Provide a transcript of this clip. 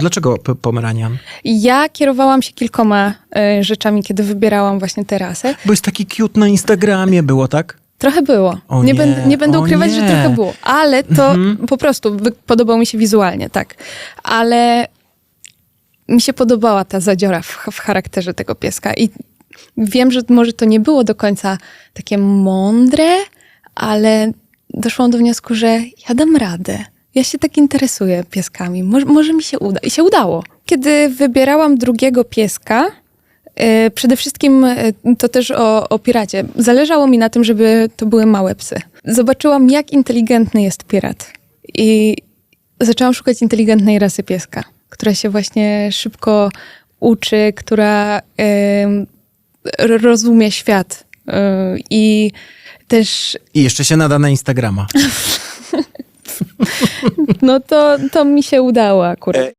dlaczego Pomeranian? Ja kierowałam się kilkoma e, rzeczami, kiedy wybierałam właśnie tę rasę. Bo jest taki cute na Instagramie było, tak? Trochę było. Nie, nie, będę, nie będę ukrywać, że nie. trochę było. Ale to Mhm. po prostu podobał mi się wizualnie, tak. Ale mi się podobała ta zadziora w, w charakterze tego pieska. I wiem, że może to nie było do końca takie mądre, ale doszłam do wniosku, że ja dam radę. Ja się tak interesuję pieskami. Może, może mi się uda. I się udało. Kiedy wybierałam drugiego pieska, e, przede wszystkim e, to też o, o piracie. Zależało mi na tym, żeby to były małe psy. Zobaczyłam, jak inteligentny jest pirat. I zaczęłam szukać inteligentnej rasy pieska, która się właśnie szybko uczy, która r- rozumie świat. E, I też I jeszcze się nada na Instagrama. no to, to mi się udało akurat.